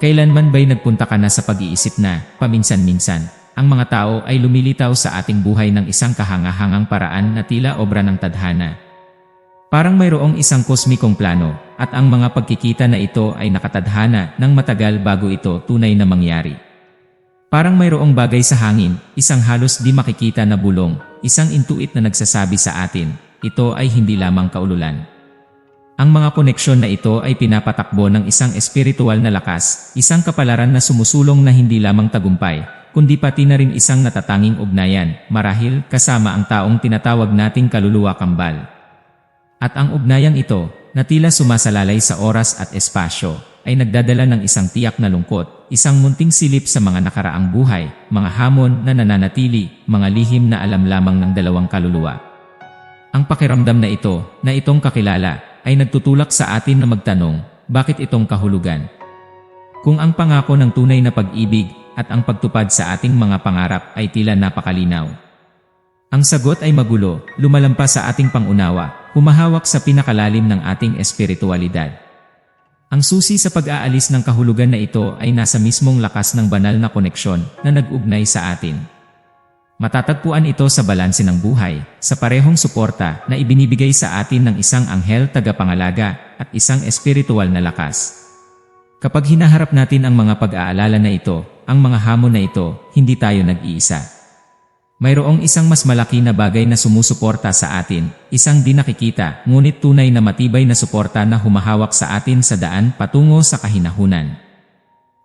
Kailanman ba'y nagpunta ka na sa pag-iisip na, paminsan-minsan, ang mga tao ay lumilitaw sa ating buhay ng isang kahangahangang paraan na tila obra ng tadhana. Parang mayroong isang kosmikong plano, at ang mga pagkikita na ito ay nakatadhana ng matagal bago ito tunay na mangyari. Parang mayroong bagay sa hangin, isang halos di makikita na bulong, isang intuit na nagsasabi sa atin, ito ay hindi lamang kaululan. Ang mga koneksyon na ito ay pinapatakbo ng isang espiritual na lakas, isang kapalaran na sumusulong na hindi lamang tagumpay, kundi pati na rin isang natatanging ugnayan, marahil kasama ang taong tinatawag nating kaluluwa kambal. At ang ugnayang ito, na tila sumasalalay sa oras at espasyo, ay nagdadala ng isang tiyak na lungkot, isang munting silip sa mga nakaraang buhay, mga hamon na nananatili, mga lihim na alam lamang ng dalawang kaluluwa. Ang pakiramdam na ito, na itong kakilala, ay nagtutulak sa atin na magtanong, bakit itong kahulugan? Kung ang pangako ng tunay na pag-ibig at ang pagtupad sa ating mga pangarap ay tila napakalinaw. Ang sagot ay magulo, lumalampas sa ating pangunawa, humahawak sa pinakalalim ng ating espiritualidad. Ang susi sa pag-aalis ng kahulugan na ito ay nasa mismong lakas ng banal na koneksyon na nag-ugnay sa atin. Matatagpuan ito sa balanse ng buhay, sa parehong suporta na ibinibigay sa atin ng isang anghel tagapangalaga at isang espiritual na lakas. Kapag hinaharap natin ang mga pag-aalala na ito, ang mga hamon na ito, hindi tayo nag-iisa. Mayroong isang mas malaki na bagay na sumusuporta sa atin, isang di nakikita, ngunit tunay na matibay na suporta na humahawak sa atin sa daan patungo sa kahinahunan.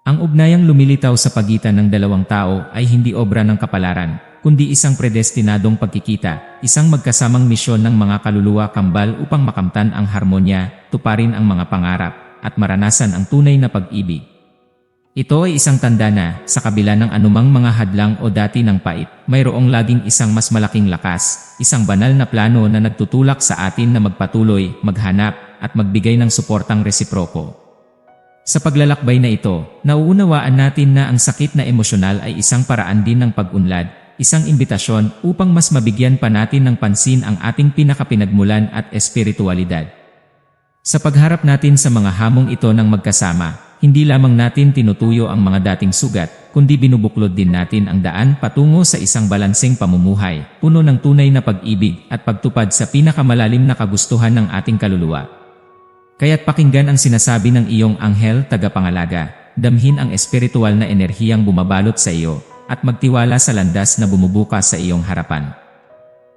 Ang ugnayang lumilitaw sa pagitan ng dalawang tao ay hindi obra ng kapalaran, kundi isang predestinadong pagkikita, isang magkasamang misyon ng mga kaluluwa kambal upang makamtan ang harmonya, tuparin ang mga pangarap, at maranasan ang tunay na pag-ibig. Ito ay isang tanda na, sa kabila ng anumang mga hadlang o dati ng pait, mayroong laging isang mas malaking lakas, isang banal na plano na nagtutulak sa atin na magpatuloy, maghanap, at magbigay ng suportang resiproko. Sa paglalakbay na ito, nauunawaan natin na ang sakit na emosyonal ay isang paraan din ng pag-unlad, isang imbitasyon upang mas mabigyan pa natin ng pansin ang ating pinakapinagmulan at espiritualidad. Sa pagharap natin sa mga hamong ito ng magkasama, hindi lamang natin tinutuyo ang mga dating sugat, kundi binubuklod din natin ang daan patungo sa isang balanseng pamumuhay, puno ng tunay na pag-ibig at pagtupad sa pinakamalalim na kagustuhan ng ating kaluluwa. Kaya't pakinggan ang sinasabi ng iyong anghel tagapangalaga, damhin ang espiritual na enerhiyang bumabalot sa iyo, at magtiwala sa landas na bumubukas sa iyong harapan.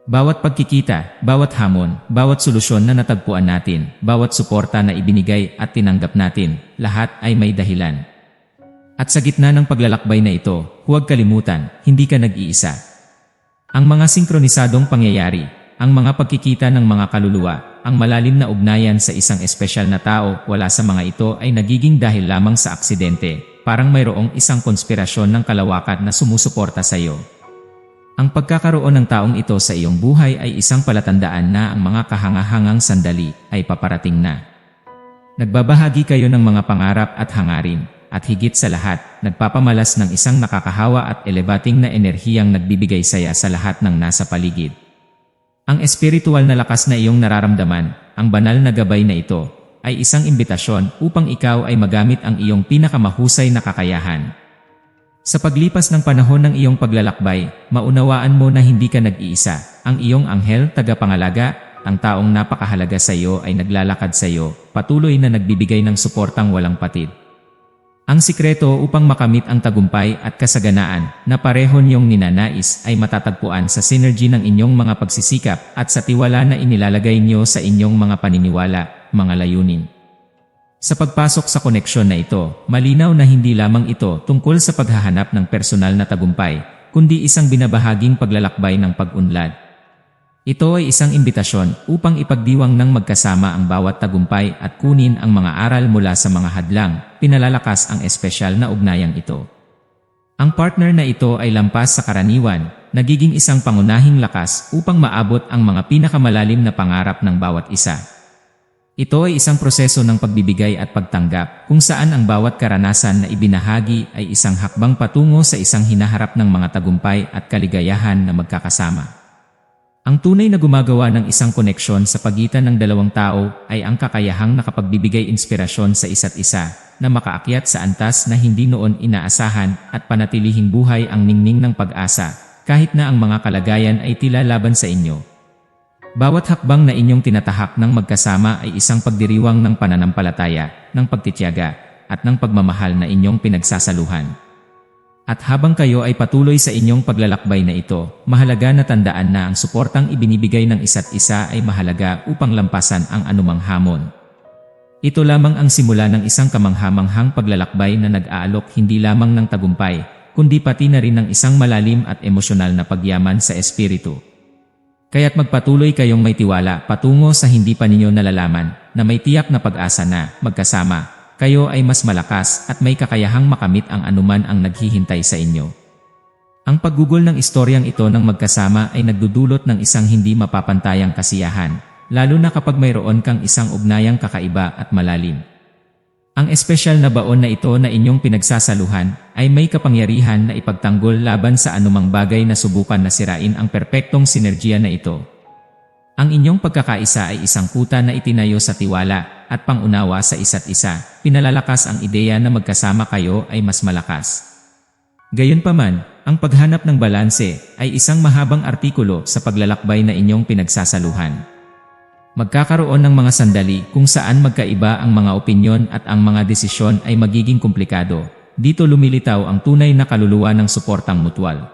Bawat pagkikita, bawat hamon, bawat solusyon na natagpuan natin, bawat suporta na ibinigay at tinanggap natin, lahat ay may dahilan. At sa gitna ng paglalakbay na ito, huwag kalimutan, hindi ka nag-iisa. Ang mga sinkronisadong pangyayari, ang mga pagkikita ng mga kaluluwa, ang malalim na ugnayan sa isang espesyal na tao wala sa mga ito ay nagiging dahil lamang sa aksidente, parang mayroong isang konspirasyon ng kalawakan na sumusuporta sa iyo. Ang pagkakaroon ng taong ito sa iyong buhay ay isang palatandaan na ang mga kahangahangang sandali ay paparating na. Nagbabahagi kayo ng mga pangarap at hangarin, at higit sa lahat, nagpapamalas ng isang nakakahawa at elevating na enerhiyang nagbibigay saya sa lahat ng nasa paligid. Ang espiritual na lakas na iyong nararamdaman, ang banal na gabay na ito, ay isang imbitasyon upang ikaw ay magamit ang iyong pinakamahusay na kakayahan. Sa paglipas ng panahon ng iyong paglalakbay, maunawaan mo na hindi ka nag-iisa. Ang iyong anghel tagapangalaga, ang taong napakahalaga sa iyo ay naglalakad sa iyo, patuloy na nagbibigay ng suportang walang patid. Ang sikreto upang makamit ang tagumpay at kasaganaan na pareho niyong ninanais ay matatagpuan sa synergy ng inyong mga pagsisikap at sa tiwala na inilalagay niyo sa inyong mga paniniwala, mga layunin. Sa pagpasok sa koneksyon na ito, malinaw na hindi lamang ito tungkol sa paghahanap ng personal na tagumpay, kundi isang binabahaging paglalakbay ng pag-unlad. Ito ay isang imbitasyon upang ipagdiwang ng magkasama ang bawat tagumpay at kunin ang mga aral mula sa mga hadlang, pinalalakas ang espesyal na ugnayang ito. Ang partner na ito ay lampas sa karaniwan, nagiging isang pangunahing lakas upang maabot ang mga pinakamalalim na pangarap ng bawat isa. Ito ay isang proseso ng pagbibigay at pagtanggap kung saan ang bawat karanasan na ibinahagi ay isang hakbang patungo sa isang hinaharap ng mga tagumpay at kaligayahan na magkakasama. Ang tunay na gumagawa ng isang koneksyon sa pagitan ng dalawang tao ay ang kakayahang nakapagbibigay inspirasyon sa isa't isa, na makaakyat sa antas na hindi noon inaasahan at panatilihing buhay ang ningning ng pag-asa, kahit na ang mga kalagayan ay tila laban sa inyo. Bawat hakbang na inyong tinatahak ng magkasama ay isang pagdiriwang ng pananampalataya, ng pagtityaga, at ng pagmamahal na inyong pinagsasaluhan. At habang kayo ay patuloy sa inyong paglalakbay na ito, mahalaga na tandaan na ang suportang ibinibigay ng isa't isa ay mahalaga upang lampasan ang anumang hamon. Ito lamang ang simula ng isang kamanghamanghang paglalakbay na nag-aalok hindi lamang ng tagumpay, kundi pati na rin ng isang malalim at emosyonal na pagyaman sa espiritu. Kaya't magpatuloy kayong may tiwala patungo sa hindi pa ninyo nalalaman na may tiyak na pag-asa na magkasama kayo ay mas malakas at may kakayahang makamit ang anuman ang naghihintay sa inyo. Ang paggugol ng istoryang ito ng magkasama ay nagdudulot ng isang hindi mapapantayang kasiyahan, lalo na kapag mayroon kang isang ugnayang kakaiba at malalim. Ang espesyal na baon na ito na inyong pinagsasaluhan ay may kapangyarihan na ipagtanggol laban sa anumang bagay na subukan na sirain ang perpektong sinergiya na ito. Ang inyong pagkakaisa ay isang kuta na itinayo sa tiwala at pangunawa sa isa't isa. Pinalalakas ang ideya na magkasama kayo ay mas malakas. Gayunpaman, ang paghanap ng balanse ay isang mahabang artikulo sa paglalakbay na inyong pinagsasaluhan. Magkakaroon ng mga sandali kung saan magkaiba ang mga opinyon at ang mga desisyon ay magiging komplikado. Dito lumilitaw ang tunay na kaluluwa ng suportang mutual.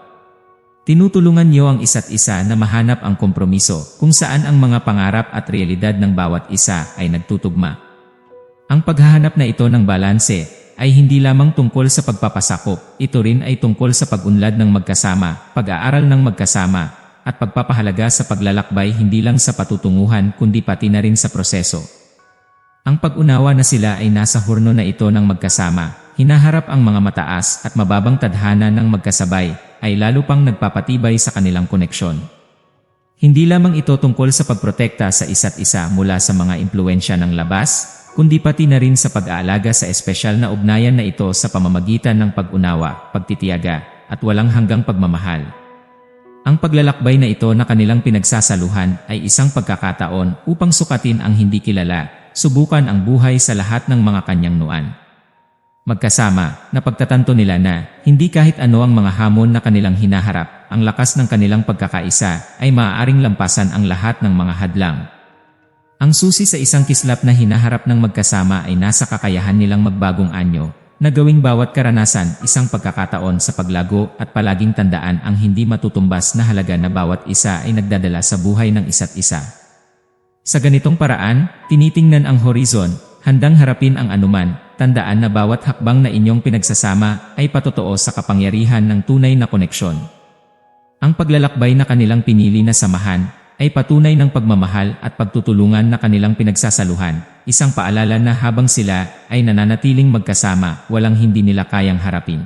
Tinutulungan niyo ang isa't isa na mahanap ang kompromiso kung saan ang mga pangarap at realidad ng bawat isa ay nagtutugma. Ang paghahanap na ito ng balanse ay hindi lamang tungkol sa pagpapasakop, ito rin ay tungkol sa pag-unlad ng magkasama, pag-aaral ng magkasama, at pagpapahalaga sa paglalakbay hindi lang sa patutunguhan kundi pati na rin sa proseso. Ang pag-unawa na sila ay nasa hurno na ito ng magkasama, hinaharap ang mga mataas at mababang tadhana ng magkasabay, ay lalo pang nagpapatibay sa kanilang koneksyon. Hindi lamang ito tungkol sa pagprotekta sa isa't isa mula sa mga impluensya ng labas, kundi pati na rin sa pag-aalaga sa espesyal na ugnayan na ito sa pamamagitan ng pag-unawa, pagtitiyaga, at walang hanggang pagmamahal. Ang paglalakbay na ito na kanilang pinagsasaluhan ay isang pagkakataon upang sukatin ang hindi kilala, subukan ang buhay sa lahat ng mga kanyang nuan. Magkasama, napagtatanto nila na, hindi kahit ano ang mga hamon na kanilang hinaharap, ang lakas ng kanilang pagkakaisa ay maaaring lampasan ang lahat ng mga hadlang. Ang susi sa isang kislap na hinaharap ng magkasama ay nasa kakayahan nilang magbagong anyo, na gawing bawat karanasan isang pagkakataon sa paglago at palaging tandaan ang hindi matutumbas na halaga na bawat isa ay nagdadala sa buhay ng isa't isa. Sa ganitong paraan, tinitingnan ang horizon, handang harapin ang anuman, tandaan na bawat hakbang na inyong pinagsasama ay patotoo sa kapangyarihan ng tunay na koneksyon. Ang paglalakbay na kanilang pinili na samahan ay patunay ng pagmamahal at pagtutulungan na kanilang pinagsasaluhan, isang paalala na habang sila ay nananatiling magkasama, walang hindi nila kayang harapin.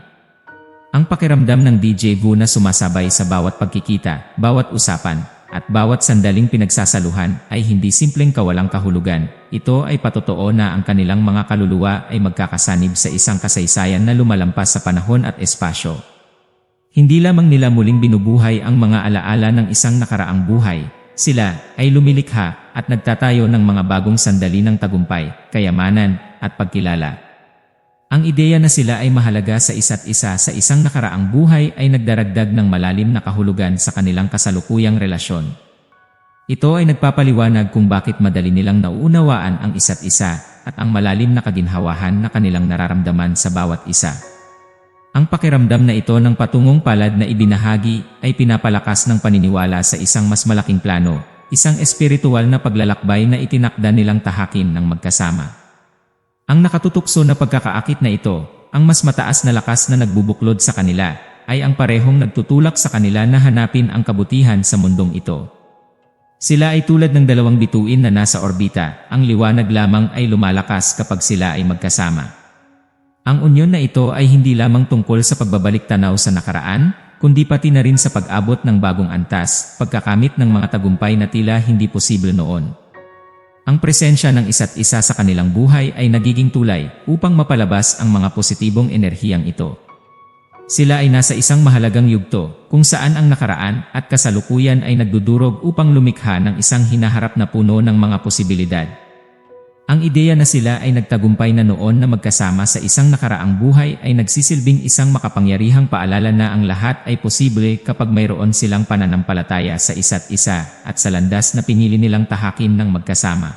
Ang pakiramdam ng DJ Vu na sumasabay sa bawat pagkikita, bawat usapan, at bawat sandaling pinagsasaluhan ay hindi simpleng kawalang kahulugan. Ito ay patotoo na ang kanilang mga kaluluwa ay magkakasanib sa isang kasaysayan na lumalampas sa panahon at espasyo. Hindi lamang nila muling binubuhay ang mga alaala ng isang nakaraang buhay, sila ay lumilikha at nagtatayo ng mga bagong sandali ng tagumpay, kayamanan, at pagkilala. Ang ideya na sila ay mahalaga sa isa't isa sa isang nakaraang buhay ay nagdaragdag ng malalim na kahulugan sa kanilang kasalukuyang relasyon. Ito ay nagpapaliwanag kung bakit madali nilang nauunawaan ang isa't isa at ang malalim na kaginhawahan na kanilang nararamdaman sa bawat isa. Ang pakiramdam na ito ng patungong palad na ibinahagi ay pinapalakas ng paniniwala sa isang mas malaking plano, isang espiritual na paglalakbay na itinakda nilang tahakin ng magkasama. Ang nakatutukso na pagkakaakit na ito, ang mas mataas na lakas na nagbubuklod sa kanila, ay ang parehong nagtutulak sa kanila na hanapin ang kabutihan sa mundong ito. Sila ay tulad ng dalawang bituin na nasa orbita, ang liwanag lamang ay lumalakas kapag sila ay magkasama. Ang unyon na ito ay hindi lamang tungkol sa pagbabalik tanaw sa nakaraan, kundi pati na rin sa pag-abot ng bagong antas, pagkakamit ng mga tagumpay na tila hindi posible noon. Ang presensya ng isa't isa sa kanilang buhay ay nagiging tulay upang mapalabas ang mga positibong enerhiyang ito. Sila ay nasa isang mahalagang yugto kung saan ang nakaraan at kasalukuyan ay nagdudurog upang lumikha ng isang hinaharap na puno ng mga posibilidad. Ang ideya na sila ay nagtagumpay na noon na magkasama sa isang nakaraang buhay ay nagsisilbing isang makapangyarihang paalala na ang lahat ay posible kapag mayroon silang pananampalataya sa isa't isa at sa landas na pinili nilang tahakin ng magkasama.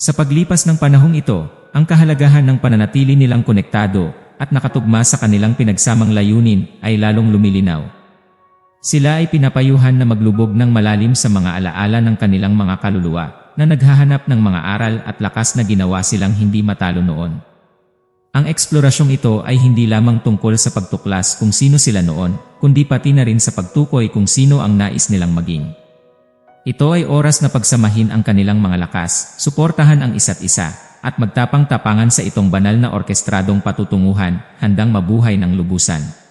Sa paglipas ng panahong ito, ang kahalagahan ng pananatili nilang konektado at nakatugma sa kanilang pinagsamang layunin ay lalong lumilinaw. Sila ay pinapayuhan na maglubog ng malalim sa mga alaala ng kanilang mga kaluluwa na naghahanap ng mga aral at lakas na ginawa silang hindi matalo noon. Ang eksplorasyong ito ay hindi lamang tungkol sa pagtuklas kung sino sila noon, kundi pati na rin sa pagtukoy kung sino ang nais nilang maging. Ito ay oras na pagsamahin ang kanilang mga lakas, suportahan ang isa't isa, at magtapang-tapangan sa itong banal na orkestradong patutunguhan, handang mabuhay ng lubusan.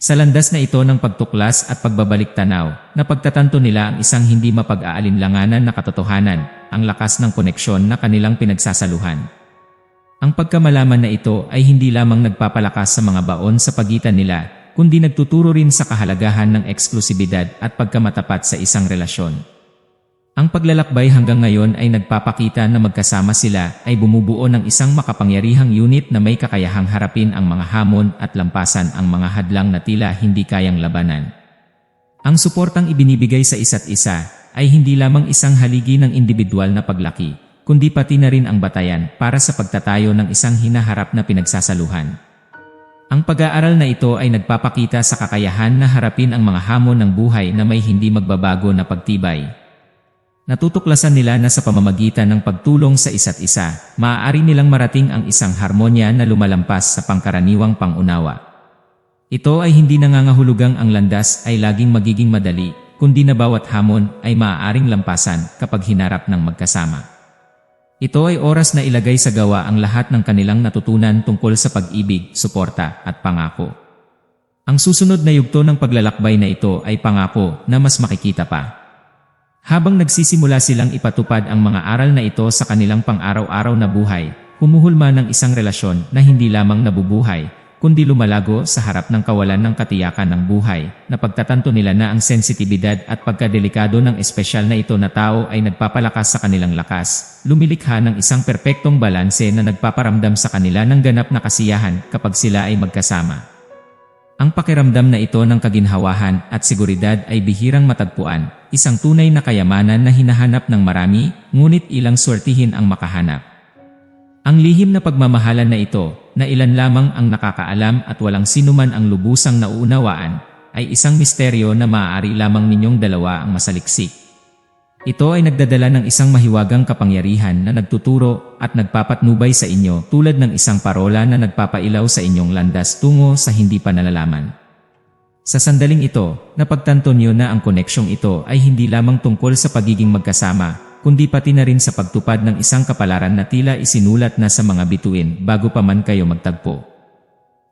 Sa landas na ito ng pagtuklas at pagbabalik tanaw, napagtatanto nila ang isang hindi mapag-aalinlanganan na katotohanan, ang lakas ng koneksyon na kanilang pinagsasaluhan. Ang pagkamalaman na ito ay hindi lamang nagpapalakas sa mga baon sa pagitan nila, kundi nagtuturo rin sa kahalagahan ng eksklusibidad at pagkamatapat sa isang relasyon. Ang paglalakbay hanggang ngayon ay nagpapakita na magkasama sila ay bumubuo ng isang makapangyarihang unit na may kakayahang harapin ang mga hamon at lampasan ang mga hadlang na tila hindi kayang labanan. Ang suportang ibinibigay sa isa't isa ay hindi lamang isang haligi ng individual na paglaki, kundi pati na rin ang batayan para sa pagtatayo ng isang hinaharap na pinagsasaluhan. Ang pag-aaral na ito ay nagpapakita sa kakayahan na harapin ang mga hamon ng buhay na may hindi magbabago na pagtibay. Natutuklasan nila na sa pamamagitan ng pagtulong sa isa't isa, maaari nilang marating ang isang harmonya na lumalampas sa pangkaraniwang pangunawa. Ito ay hindi nangangahulugang ang landas ay laging magiging madali, kundi na bawat hamon ay maaaring lampasan kapag hinarap ng magkasama. Ito ay oras na ilagay sa gawa ang lahat ng kanilang natutunan tungkol sa pag-ibig, suporta at pangako. Ang susunod na yugto ng paglalakbay na ito ay pangako na mas makikita pa. Habang nagsisimula silang ipatupad ang mga aral na ito sa kanilang pang-araw-araw na buhay, humuhulma ng isang relasyon na hindi lamang nabubuhay, kundi lumalago sa harap ng kawalan ng katiyakan ng buhay, na pagtatanto nila na ang sensitibidad at pagkadelikado ng espesyal na ito na tao ay nagpapalakas sa kanilang lakas, lumilikha ng isang perpektong balanse na nagpaparamdam sa kanila ng ganap na kasiyahan kapag sila ay magkasama. Ang pakiramdam na ito ng kaginhawahan at seguridad ay bihirang matagpuan, isang tunay na kayamanan na hinahanap ng marami, ngunit ilang swertihin ang makahanap. Ang lihim na pagmamahalan na ito, na ilan lamang ang nakakaalam at walang sinuman ang lubusang nauunawaan, ay isang misteryo na maaari lamang ninyong dalawa ang masaliksik. Ito ay nagdadala ng isang mahiwagang kapangyarihan na nagtuturo at nagpapatnubay sa inyo tulad ng isang parola na nagpapailaw sa inyong landas tungo sa hindi pa nalalaman. Sa sandaling ito, napagtanto niyo na ang koneksyong ito ay hindi lamang tungkol sa pagiging magkasama, kundi pati na rin sa pagtupad ng isang kapalaran na tila isinulat na sa mga bituin bago pa man kayo magtagpo.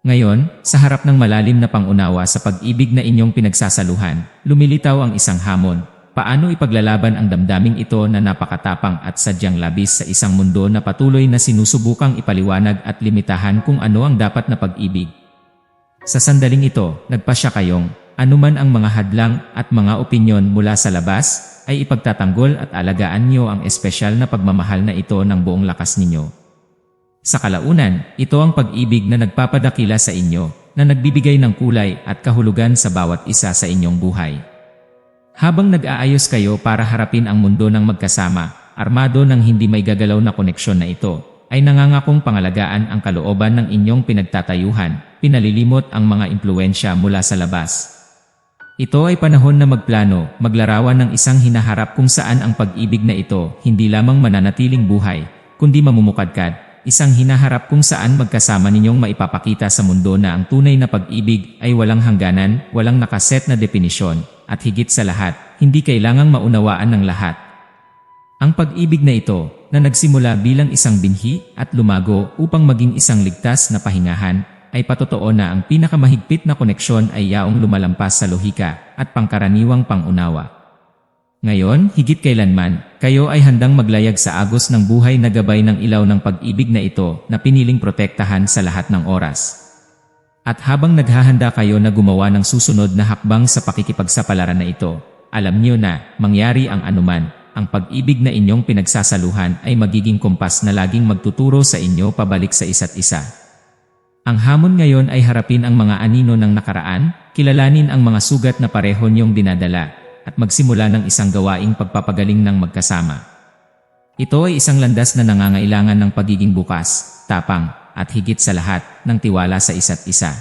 Ngayon, sa harap ng malalim na pangunawa sa pag-ibig na inyong pinagsasaluhan, lumilitaw ang isang hamon, Paano ipaglalaban ang damdaming ito na napakatapang at sadyang labis sa isang mundo na patuloy na sinusubukang ipaliwanag at limitahan kung ano ang dapat na pag-ibig? Sa sandaling ito, nagpasya kayong, anuman ang mga hadlang at mga opinyon mula sa labas, ay ipagtatanggol at alagaan niyo ang espesyal na pagmamahal na ito ng buong lakas ninyo. Sa kalaunan, ito ang pag-ibig na nagpapadakila sa inyo, na nagbibigay ng kulay at kahulugan sa bawat isa sa inyong buhay. Habang nag-aayos kayo para harapin ang mundo ng magkasama, armado ng hindi may gagalaw na koneksyon na ito, ay nangangakong pangalagaan ang kalooban ng inyong pinagtatayuhan, pinalilimot ang mga impluensya mula sa labas. Ito ay panahon na magplano, maglarawan ng isang hinaharap kung saan ang pag-ibig na ito hindi lamang mananatiling buhay, kundi mamumukadkad, isang hinaharap kung saan magkasama ninyong maipapakita sa mundo na ang tunay na pag-ibig ay walang hangganan, walang nakaset na definisyon, at higit sa lahat, hindi kailangang maunawaan ng lahat. Ang pag-ibig na ito, na nagsimula bilang isang binhi at lumago upang maging isang ligtas na pahingahan, ay patotoo na ang pinakamahigpit na koneksyon ay yaong lumalampas sa lohika at pangkaraniwang pangunawa. Ngayon, higit kailanman, kayo ay handang maglayag sa agos ng buhay na gabay ng ilaw ng pag-ibig na ito na piniling protektahan sa lahat ng oras. At habang naghahanda kayo na gumawa ng susunod na hakbang sa pakikipagsapalaran na ito, alam niyo na, mangyari ang anuman, ang pag-ibig na inyong pinagsasaluhan ay magiging kumpas na laging magtuturo sa inyo pabalik sa isa't isa. Ang hamon ngayon ay harapin ang mga anino ng nakaraan, kilalanin ang mga sugat na pareho niyong dinadala, at magsimula ng isang gawaing pagpapagaling ng magkasama. Ito ay isang landas na nangangailangan ng pagiging bukas, tapang, at higit sa lahat, ng tiwala sa isa't isa.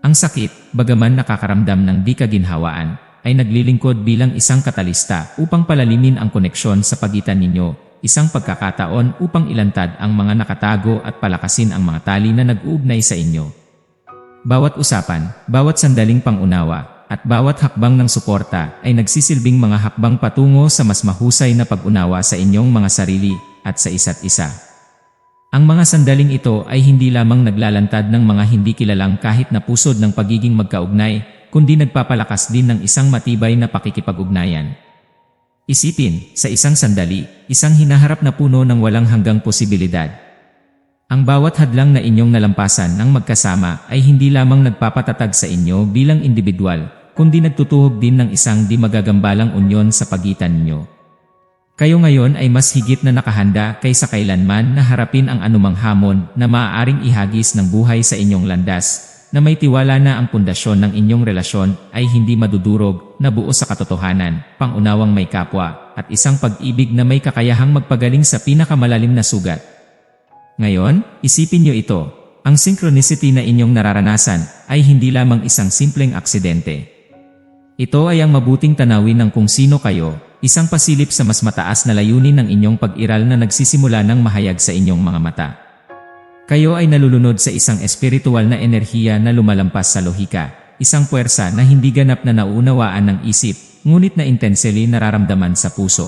Ang sakit, bagaman nakakaramdam ng di kaginhawaan, ay naglilingkod bilang isang katalista upang palalimin ang koneksyon sa pagitan ninyo, isang pagkakataon upang ilantad ang mga nakatago at palakasin ang mga tali na nag-uugnay sa inyo. Bawat usapan, bawat sandaling pangunawa, at bawat hakbang ng suporta ay nagsisilbing mga hakbang patungo sa mas mahusay na pag-unawa sa inyong mga sarili at sa isa't isa. Ang mga sandaling ito ay hindi lamang naglalantad ng mga hindi kilalang kahit na pusod ng pagiging magkaugnay, kundi nagpapalakas din ng isang matibay na pakikipag-ugnayan. Isipin, sa isang sandali, isang hinaharap na puno ng walang hanggang posibilidad. Ang bawat hadlang na inyong nalampasan ng magkasama ay hindi lamang nagpapatatag sa inyo bilang individual, kundi nagtutuhog din ng isang di magagambalang unyon sa pagitan ninyo. Kayo ngayon ay mas higit na nakahanda kaysa kailanman na harapin ang anumang hamon na maaaring ihagis ng buhay sa inyong landas na may tiwala na ang pundasyon ng inyong relasyon ay hindi madudurog na buo sa katotohanan, pangunawang may kapwa, at isang pag-ibig na may kakayahang magpagaling sa pinakamalalim na sugat. Ngayon, isipin niyo ito, ang synchronicity na inyong nararanasan ay hindi lamang isang simpleng aksidente. Ito ay ang mabuting tanawin ng kung sino kayo, isang pasilip sa mas mataas na layunin ng inyong pag-iral na nagsisimula ng mahayag sa inyong mga mata. Kayo ay nalulunod sa isang espiritual na enerhiya na lumalampas sa lohika, isang puwersa na hindi ganap na nauunawaan ng isip, ngunit na intensely nararamdaman sa puso.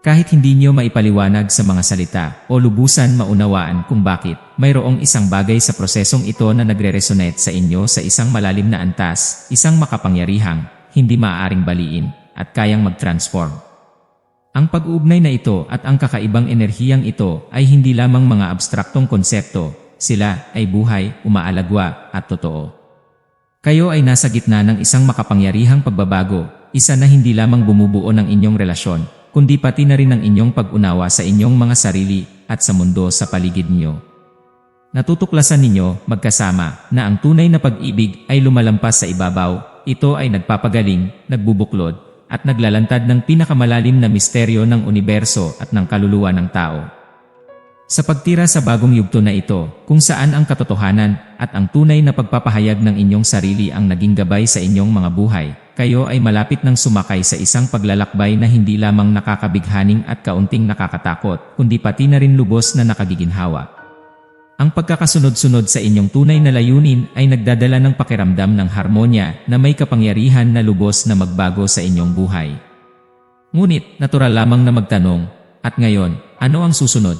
Kahit hindi niyo maipaliwanag sa mga salita o lubusan maunawaan kung bakit, mayroong isang bagay sa prosesong ito na nagre-resonate sa inyo sa isang malalim na antas, isang makapangyarihang, hindi maaaring baliin, at kayang mag-transform. Ang pag-uugnay na ito at ang kakaibang enerhiyang ito ay hindi lamang mga abstraktong konsepto, sila ay buhay, umaalagwa, at totoo. Kayo ay nasa gitna ng isang makapangyarihang pagbabago, isa na hindi lamang bumubuo ng inyong relasyon, kundi pati na rin ang inyong pag-unawa sa inyong mga sarili at sa mundo sa paligid niyo. Natutuklasan ninyo, magkasama, na ang tunay na pag-ibig ay lumalampas sa ibabaw, ito ay nagpapagaling, nagbubuklod, at naglalantad ng pinakamalalim na misteryo ng universo at ng kaluluwa ng tao. Sa pagtira sa bagong yugto na ito, kung saan ang katotohanan at ang tunay na pagpapahayag ng inyong sarili ang naging gabay sa inyong mga buhay, kayo ay malapit ng sumakay sa isang paglalakbay na hindi lamang nakakabighaning at kaunting nakakatakot, kundi pati na rin lubos na nakagiginhawa. Ang pagkakasunod-sunod sa inyong tunay na layunin ay nagdadala ng pakiramdam ng harmonya na may kapangyarihan na lubos na magbago sa inyong buhay. Ngunit, natural lamang na magtanong, at ngayon, ano ang susunod?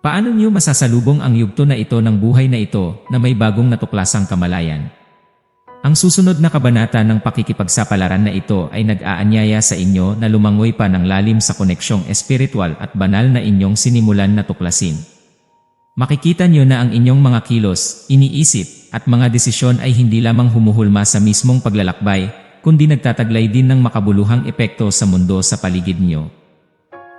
Paano niyo masasalubong ang yugto na ito ng buhay na ito na may bagong natuklasang kamalayan? Ang susunod na kabanata ng pakikipagsapalaran na ito ay nag-aanyaya sa inyo na lumangoy pa ng lalim sa koneksyong espiritual at banal na inyong sinimulan na tuklasin. Makikita nyo na ang inyong mga kilos, iniisip, at mga desisyon ay hindi lamang humuhulma sa mismong paglalakbay, kundi nagtataglay din ng makabuluhang epekto sa mundo sa paligid nyo.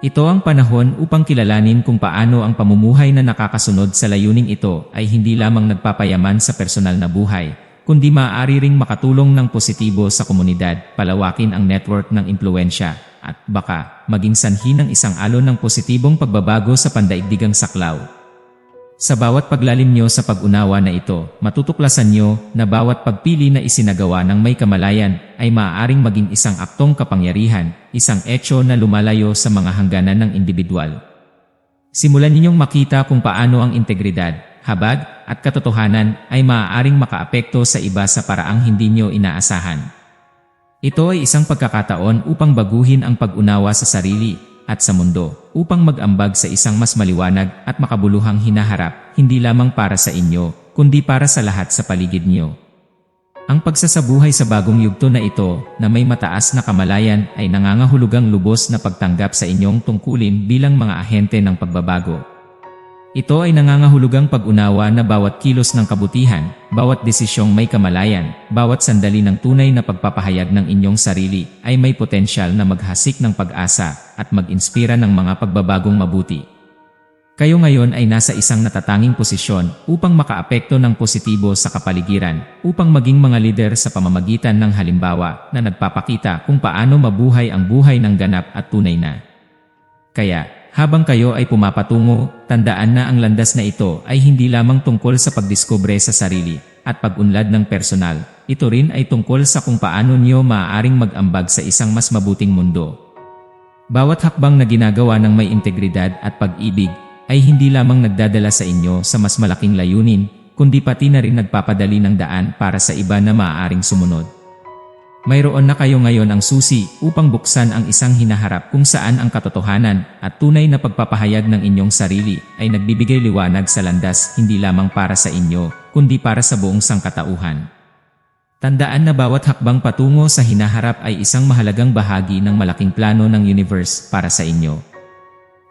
Ito ang panahon upang kilalanin kung paano ang pamumuhay na nakakasunod sa layuning ito ay hindi lamang nagpapayaman sa personal na buhay, kundi maaari ring makatulong ng positibo sa komunidad, palawakin ang network ng impluensya, at baka maging sanhi ng isang alon ng positibong pagbabago sa pandaigdigang saklaw. Sa bawat paglalim nyo sa pag-unawa na ito, matutuklasan nyo na bawat pagpili na isinagawa ng may kamalayan ay maaaring maging isang aktong kapangyarihan, isang etyo na lumalayo sa mga hangganan ng individual. Simulan ninyong makita kung paano ang integridad, habag, at katotohanan ay maaaring makaapekto sa iba sa paraang hindi nyo inaasahan. Ito ay isang pagkakataon upang baguhin ang pag-unawa sa sarili at sa mundo upang mag-ambag sa isang mas maliwanag at makabuluhang hinaharap hindi lamang para sa inyo kundi para sa lahat sa paligid niyo. Ang pagsasabuhay sa bagong yugto na ito na may mataas na kamalayan ay nangangahulugang lubos na pagtanggap sa inyong tungkulin bilang mga ahente ng pagbabago. Ito ay nangangahulugang pag-unawa na bawat kilos ng kabutihan, bawat desisyong may kamalayan, bawat sandali ng tunay na pagpapahayag ng inyong sarili ay may potensyal na maghasik ng pag-asa at mag-inspira ng mga pagbabagong mabuti. Kayo ngayon ay nasa isang natatanging posisyon upang makaapekto ng positibo sa kapaligiran, upang maging mga lider sa pamamagitan ng halimbawa na nagpapakita kung paano mabuhay ang buhay ng ganap at tunay na. Kaya, habang kayo ay pumapatungo, tandaan na ang landas na ito ay hindi lamang tungkol sa pagdiskubre sa sarili at pag-unlad ng personal. Ito rin ay tungkol sa kung paano niyo maaaring mag-ambag sa isang mas mabuting mundo. Bawat hakbang na ginagawa ng may integridad at pag-ibig ay hindi lamang nagdadala sa inyo sa mas malaking layunin, kundi pati na rin nagpapadali ng daan para sa iba na maaaring sumunod. Mayroon na kayo ngayon ang susi upang buksan ang isang hinaharap kung saan ang katotohanan at tunay na pagpapahayag ng inyong sarili ay nagbibigay liwanag sa landas hindi lamang para sa inyo, kundi para sa buong sangkatauhan. Tandaan na bawat hakbang patungo sa hinaharap ay isang mahalagang bahagi ng malaking plano ng universe para sa inyo.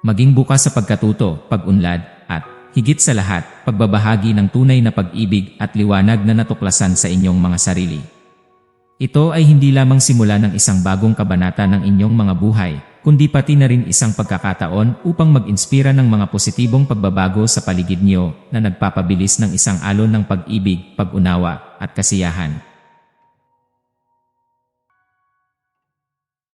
Maging bukas sa pagkatuto, pag-unlad, at, higit sa lahat, pagbabahagi ng tunay na pag-ibig at liwanag na natuklasan sa inyong mga sarili. Ito ay hindi lamang simula ng isang bagong kabanata ng inyong mga buhay, kundi pati na rin isang pagkakataon upang mag-inspira ng mga positibong pagbabago sa paligid niyo na nagpapabilis ng isang alon ng pag-ibig, pag-unawa, at kasiyahan.